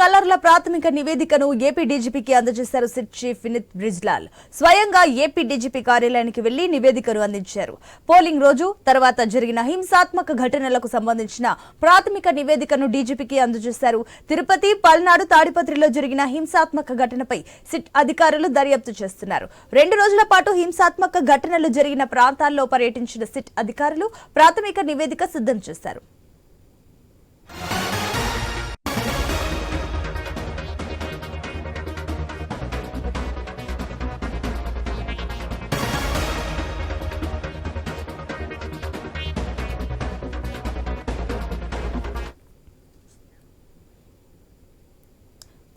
Polling అల్లర్ల ప్రాథమిక నివేదికను AP డీజీపీకి అందజేశారు సిట్ చీఫ్ వినిత్ బ్రిజ్లాల్. స్వయంగా ఏపీ డీజీపీ కార్యాలయానికి వెళ్ళి నివేదికను అందించారు. పోలింగ్ రోజు తర్వాత జరిగిన హింసాత్మక ఘటనలకు సంబంధించిన ప్రాథమిక నివేదికను డీజీపీకి అందజేశారు. తిరుపతి పల్నాడు తాడిపత్రిలో జరిగిన హింసాత్మక ఘటనపై సిట్ అధికారులు దర్యాప్తు చేస్తున్నారు. రెండు రోజుల పాటు హింసాత్మక ఘటనలు జరిగిన ప్రాంతాల్లో పర్యటించిన సిట్ అధికారులు ప్రాథమిక నివేదిక సిద్ధం చేశారు.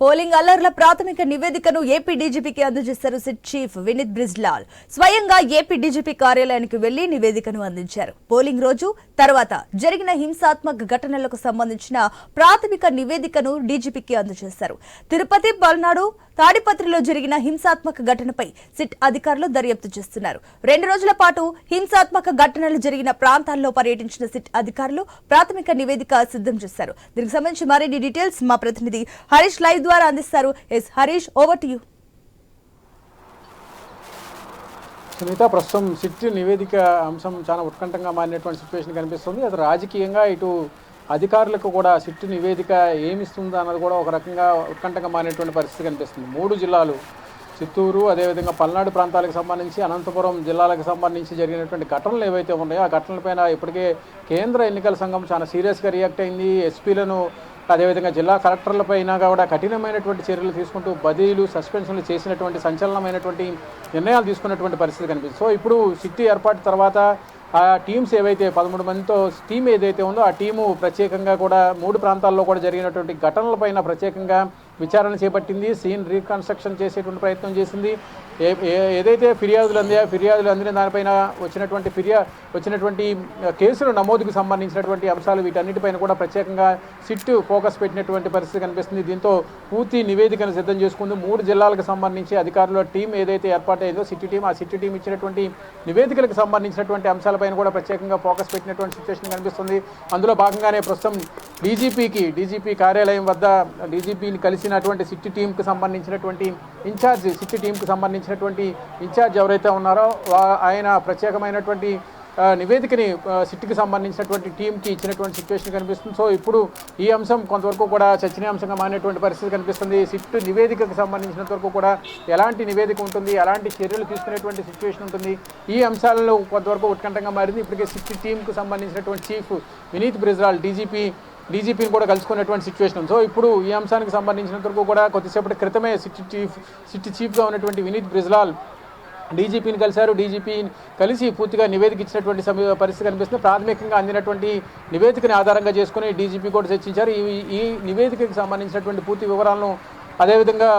పోలింగ్ అల్లర్ల ప్రాథమిక నివేదికను ఏపీ డీజీపీకి అందజేశారు సిట్ చీఫ్ వినిత్ బ్రిజ్లాల్. స్వయంగా ఏపీ డీజీపీ కార్యాలయానికి వెళ్ళి నివేదికను అందించారు. పోలింగ్ రోజు తర్వాత జరిగిన హింసాత్మక ఘటనలకు సంబంధించిన ప్రాథమిక నివేదికను డీజీపీకి అందజేశారు. తిరుపతి పల్నాడు తాడిపత్రిలో జరిగిన హింసాత్మక ఘటనపై సిట్ అధికారులు దర్యాప్తు చేస్తున్నారు. రెండు రోజుల పాటు హింసాత్మక ఘటనలు జరిగిన ప్రాంతాల్లో పర్యటించిన సిట్ అధికారులు ప్రాథమిక నివేదిక సిద్ధం చేశారు. దీనికి సంబంధించి మరిన్ని డీటెయిల్స్ మా ప్రతినిధి హరీష్ లైవ్ ద్వారా అందిస్తారు. Yes Harish over to you Sunitha ప్రస్తుతం సిట్ నివేదిక అంశం చాలా ఉత్కంఠంగా మారినటువంటి సిచ్యువేషన్ కనిపిస్తుంది. అది రాజకీయంగా ఇటు అధికారులకు కూడా సిట్ నివేదిక ఏమిస్తుంది అన్నది కూడా ఒక రకంగా ఉత్కంఠంగా మారినటువంటి పరిస్థితి కనిపిస్తుంది. మూడు జిల్లాలు చిత్తూరు అదేవిధంగా పల్నాడు ప్రాంతాలకు సంబంధించి అనంతపురం జిల్లాలకు సంబంధించి జరిగినటువంటి ఘటనలు ఏవైతే ఉన్నాయో ఆ ఘటనలపైన ఇప్పటికే కేంద్ర ఎన్నికల సంఘం చాలా సీరియస్గా రియాక్ట్ అయింది. ఎస్పీలను అదేవిధంగా జిల్లా కలెక్టర్లపైన కూడా కఠినమైనటువంటి చర్యలు తీసుకుంటూ బదిలీలు సస్పెన్షన్లు చేసినటువంటి సంచలనమైనటువంటి నిర్ణయాలు తీసుకున్నటువంటి పరిస్థితి కనిపిస్తుంది. సో ఇప్పుడు సిట్టి ఏర్పాటు తర్వాత ఆ టీమ్స్ ఏవైతే పదమూడు మందితో టీం ఏదైతే ఉందో ఆ టీము ప్రత్యేకంగా కూడా మూడు ప్రాంతాల్లో కూడా జరిగినటువంటి ఘటనలపైన ప్రత్యేకంగా విచారణ చేపట్టింది. సీన్ రీకన్స్ట్రక్షన్ చేసేటువంటి ప్రయత్నం చేసింది. ఏ ఏ- ఏదైతే ఫిర్యాదులు అందాయో ఫిర్యాదులు అందిన దానిపైన వచ్చినటువంటి ఫిర్యా వచ్చినటువంటి ఆ, కేసుల నమోదుకు సంబంధించినటువంటి అంశాలు వీటన్నిటిపైన కూడా ప్రత్యేకంగా సిట్ ఫోకస్ పెట్టినటువంటి పరిస్థితి కనిపిస్తుంది. దీంతో పూర్తి నివేదికను సిద్ధం చేసుకుంది మూడు జిల్లాలకు సంబంధించి అధికారుల టీం ఏదైతే ఏర్పాటైందో సిటీ టీం ఆ సిటీ టీం ఇచ్చినటువంటి నివేదికలకు సంబంధించినటువంటి అంశాలపైన కూడా ప్రత్యేకంగా ఫోకస్ పెట్టినటువంటి సిచ్యువేషన్ కనిపిస్తుంది. అందులో భాగంగానే ప్రస్తుతం డీజీపీకి డీజీపీ కార్యాలయం వద్ద డీజీపీని కలిసినటువంటి సిటీ టీంకి సంబంధించినటువంటి ఇన్ఛార్జ్ సిటీ టీంకి సంబంధించి సంబంధించినటువంటి ఇన్ఛార్జ్ ఎవరైతే ఉన్నారో ఆయన ప్రత్యేకమైనటువంటి నివేదికని సిట్కి సంబంధించినటువంటి టీంకి ఇచ్చినటువంటి సిచ్యువేషన్ కనిపిస్తుంది. సో ఇప్పుడు ఈ అంశం కొంతవరకు కూడా చర్చనీయాంశంగా మారినటువంటి పరిస్థితి కనిపిస్తుంది. సిట్ నివేదికకు సంబంధించినంత వరకు కూడా ఎలాంటి నివేదిక ఉంటుంది ఎలాంటి చర్యలు తీసుకునేటువంటి సిచ్యువేషన్ ఉంటుంది ఈ అంశాలలో కొంతవరకు ఉత్కంఠంగా మారింది. ఇప్పటికే సిట్ టీంకు సంబంధించినటువంటి చీఫ్ వినీత్ బ్రిజ్రాల్ డీజీపీ డీజీపీని కూడా కలుసుకునేటువంటి సిచ్యువేషన్ ఉంది. సో ఇప్పుడు ఈ అంశానికి సంబంధించినంత వరకు కూడా కొద్దిసేపటి క్రితమే సిట్ చీఫ్ సిట్ చీఫ్గా ఉన్నటువంటి వినీత్ బ్రిజ్లాల్ డీజీపీని కలిశారు. డీజీపీ కలిసి పూర్తిగా నివేదిక ఇచ్చినటువంటి సమయ పరిస్థితి కనిపిస్తుంది. ప్రాథమికంగా అందినటువంటి నివేదికని ఆధారంగా చేసుకుని డీజీపీ కూడా చర్చించారు. ఈ ఈ నివేదికకి సంబంధించినటువంటి పూర్తి వివరాలను అదేవిధంగా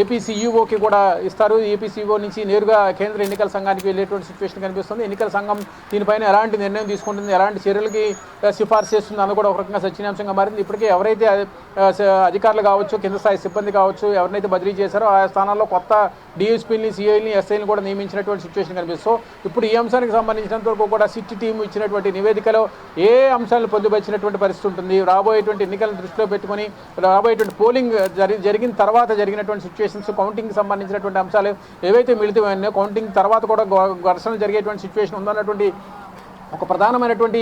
ఏపీసీఈఓకి ఏపీ కూడా ఇస్తారు. ఏపీసీఈఓ నుంచి నేరుగా కేంద్ర ఎన్నికల సంఘానికి వెళ్ళేటువంటి సిచ్యువేషన్ కనిపిస్తుంది. ఎన్నికల సంఘం దీనిపైన ఎలాంటి నిర్ణయం తీసుకుంటుంది ఎలాంటి చర్యలకి సిఫార్సు చేస్తుంది అన్న కూడా ఒక రకంగా చర్చనీయాంశంగా మారింది. ఇప్పటికే ఎవరైతే అధికారులు కావచ్చు కింద స్థాయి సిబ్బంది కావచ్చు ఎవరినైతే బదిలీ చేశారో ఆ స్థానాల్లో కొత్త డిఎస్పీని సిఐని ఎస్ఐని కూడా నియమించినటువంటి సిచ్యువేషన్ కనిపిస్తూ ఇప్పుడు ఈ అంశానికి సంబంధించినంత వరకు కూడా సిట్ టీం ఇచ్చినటువంటి నివేదికలో ఏ అంశాలను పొందుపరిచినటువంటి పరిస్థితి ఉంటుంది? రాబోయేటువంటి ఎన్నికలను దృష్టిలో పెట్టుకొని రాబోయేటువంటి పోలింగ్ జరిగిన తర్వాత జరిగినటువంటి సిచ్యువేషన్స్ కౌంటింగ్ సంబంధించినటువంటి అంశాలు ఏవైతే మిళితమైనాయో కౌంటింగ్ తర్వాత కూడా ఘ- ఘర్షణ జరిగేటువంటి సిచ్యువేషన్ ఉందన్నటువంటి ఒక ప్రధానమైనటువంటి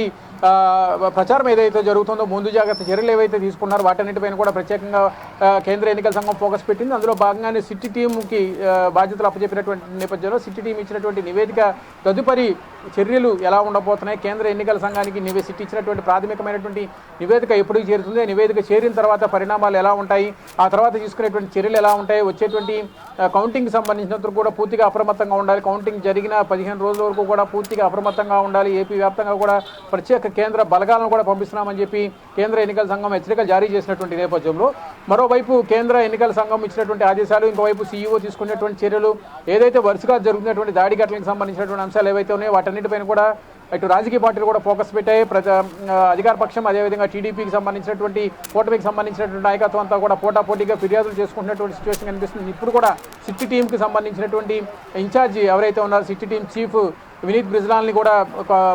ప్రచారం ఏదైతే జరుగుతుందో ముందు జాగ్రత్త చర్యలు ఏవైతే తీసుకున్నారో వాటన్నిటిపైన కూడా ప్రత్యేకంగా కేంద్ర ఎన్నికల సంఘం ఫోకస్ పెట్టింది. అందులో భాగంగానే సిటీ టీంకి బాధ్యతలు అప్పచెప్పినటువంటి నేపథ్యంలో సిటీ టీం ఇచ్చినటువంటి నివేదిక తదుపరి చర్యలు ఎలా ఉండబోతున్నాయి? కేంద్ర ఎన్నికల సంఘానికి నివే ఇచ్చినటువంటి ప్రాథమికమైనటువంటి నివేదిక ఎప్పుడు చేరుతుంది? నివేదిక చేరిన తర్వాత పరిణామాలు ఎలా ఉంటాయి? ఆ తర్వాత తీసుకునేటువంటి చర్యలు ఎలా ఉంటాయి? వచ్చేటువంటి కౌంటింగ్ సంబంధించినంత కూడా పూర్తిగా అప్రమత్తంగా ఉండాలి. కౌంటింగ్ జరిగిన పదిహేను రోజుల వరకు కూడా పూర్తిగా అప్రమత్తంగా ఉండాలి. ఏపీ వ్యాప్తంగా కూడా ప్రత్యేక కేంద్ర బలగాలను కూడా పంపిస్తున్నామని చెప్పి కేంద్ర ఎన్నికల సంఘం హెచ్చరికలు జారీ చేసినటువంటి నేపథ్యంలో మరోవైపు కేంద్ర ఎన్నికల సంఘం ఇచ్చినటువంటి ఆదేశాలు ఇంకోవైపు సీఈఓ తీసుకునేటువంటి చర్యలు ఏదైతే వరుసగా జరుగుతున్నటువంటి దాడి ఘటనలకు సంబంధించినటువంటి అంశాలు ఏవైతే ఉన్నాయో వాటన్నిటిపైన కూడా ఇటు రాజకీయ పార్టీలు కూడా ఫోకస్ పెట్టాయి. ప్రజా అధికార పక్షం అదేవిధంగా టీడీపీకి సంబంధించినటువంటి కూటమికి సంబంధించినటువంటి నాయకత్వం అంతా కూడా పోటాపోటీగా ఫిర్యాదులు చేసుకుంటున్నటువంటి సిచ్యువేషన్ కనిపిస్తుంది. ఇప్పుడు కూడా సిట్టి టీంకి సంబంధించినటువంటి ఇన్ఛార్జి ఎవరైతే ఉన్నారో సిట్టి టీం చీఫ్ వినీత్ బ్రిజ్లాల్ని కూడా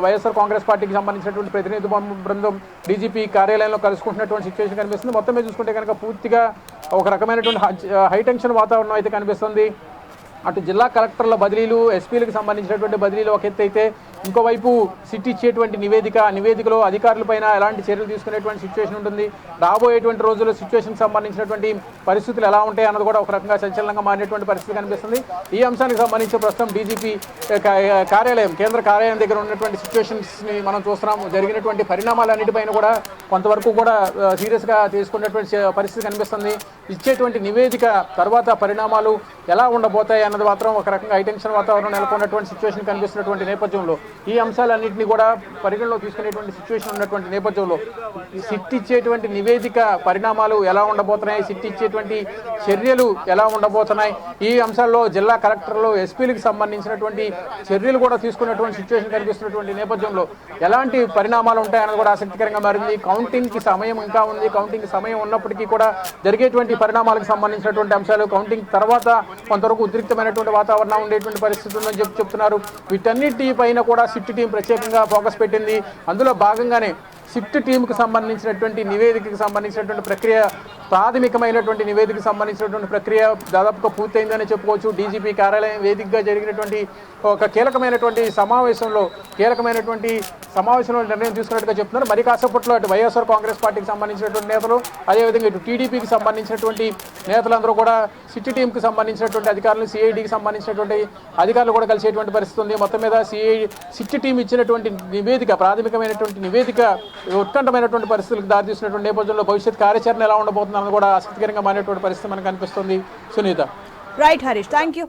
వైఎస్ఆర్ కాంగ్రెస్ పార్టీకి సంబంధించినటువంటి ప్రతినిధి బృందం డీజీపీ కార్యాలయంలో కలుసుకుంటున్నటువంటి సిచ్యువేషన్ కనిపిస్తుంది. మొత్తం మీద చూసుకుంటే కనుక పూర్తిగా ఒక రకమైనటువంటి హై- హై టెన్షన్ వాతావరణం అయితే కనిపిస్తుంది. అటు జిల్లా కలెక్టర్ల బదిలీలు ఎస్పీలకు సంబంధించినటువంటి బదిలీలు ఒక ఎత్తు అయితే ఇంకోవైపు సిట్ ఇచ్చేటువంటి నివేదిక నివేదికలో అధికారులపైన ఎలాంటి చర్యలు తీసుకునేటువంటి సిచ్యువేషన్ ఉంటుంది. రాబోయేటువంటి రోజుల్లో సిచ్యువేషన్కి సంబంధించినటువంటి పరిస్థితులు ఎలా ఉంటాయి అన్నది కూడా ఒక రకంగా సంచలనంగా మారినటువంటి పరిస్థితి కనిపిస్తుంది. ఈ అంశానికి సంబంధించి ప్రస్తుతం డీజీపీ కార్యాలయం కేంద్ర కార్యాలయం దగ్గర ఉన్నటువంటి సిచ్యువేషన్స్ని మనం చూస్తున్నాం జరిగినటువంటి పరిణామాలన్నిటిపైన కూడా కొంతవరకు కూడా సీరియస్గా తీసుకున్నటువంటి పరిస్థితి కనిపిస్తుంది. ఇచ్చేటువంటి నివేదిక తర్వాత పరిణామాలు ఎలా ఉండబోతాయి అన్నది మాత్రం ఒక రకంగా హైటెన్షన్ వాతావరణం నెలకొన్నటువంటి సిచ్యువేషన్ కనిపిస్తున్నటువంటి నేపథ్యంలో ఈ అంశాలన్నింటినీ కూడా పరిగణలో తీసుకునేటువంటి సిచ్యువేషన్ ఉన్నటువంటి నేపథ్యంలో సిట్ ఇచ్చేటువంటి నివేదిక పరిణామాలు ఎలా ఉండబోతున్నాయి సిట్ ఇచ్చేటువంటి చర్యలు ఎలా ఉండబోతున్నాయి ఈ అంశాల్లో జిల్లా కలెక్టర్లు ఎస్పీలకు సంబంధించినటువంటి చర్యలు కూడా తీసుకున్నటువంటి సిచ్యువేషన్ కనిపిస్తున్నటువంటి నేపథ్యంలో ఎలాంటి పరిణామాలు ఉంటాయన్నది కూడా ఆసక్తికరంగా మారింది. కౌంటింగ్కి సమయం ఇంకా ఉంది. కౌంటింగ్ సమయం ఉన్నప్పటికీ కూడా జరిగేటువంటి పరిణామాలకు సంబంధించినటువంటి అంశాలు కౌంటింగ్ తర్వాత కొంతవరకు అనుకూలమైనటువంటి వాతావరణం ఉండేటువంటి పరిస్థితి ఉందని చెప్పి చెప్తున్నారు. వీటన్నిటి పైన కూడా సిట్ టీం ప్రత్యేకంగా ఫోకస్ పెట్టింది. అందులో భాగంగానే సిట్ టీంకు సంబంధించినటువంటి నివేదికకు సంబంధించినటువంటి ప్రక్రియ ప్రాథమికమైనటువంటి నివేదికకు సంబంధించినటువంటి ప్రక్రియ దాదాపుగా పూర్తయిందని చెప్పుకోవచ్చు. డీజీపీ కార్యాలయం వేదికగా జరిగినటువంటి ఒక కీలకమైనటువంటి సమావేశంలో కీలకమైనటువంటి సమావేశంలో నిర్ణయం తీసుకున్నట్టుగా చెప్తున్నారు. మరి కాసేపట్లో అటు వైఎస్ఆర్ కాంగ్రెస్ పార్టీకి సంబంధించినటువంటి నేతలు అదేవిధంగా ఇటు టీడీపీకి సంబంధించినటువంటి నేతలందరూ కూడా సిటీ టీంకి సంబంధించినటువంటి అధికారులు సిఐడికి సంబంధించినటువంటి అధికారులు కూడా కలిసేటువంటి పరిస్థితి ఉంది. మొత్తం మీద సిఐ సిటీ టీం ఇచ్చినటువంటి నివేదిక ప్రాథమికమైనటువంటి నివేదిక ఉత్కంఠమైనటువంటి పరిస్థితులకు దారితీసినటువంటి నేపథ్యంలో భవిష్యత్ కార్యాచరణ ఎలా ఉండబోతుందని కూడా ఆసక్తికరంగా మారినటువంటి పరిస్థితి మనకు కనిపిస్తుంది. Sunitha. Right Harish thank you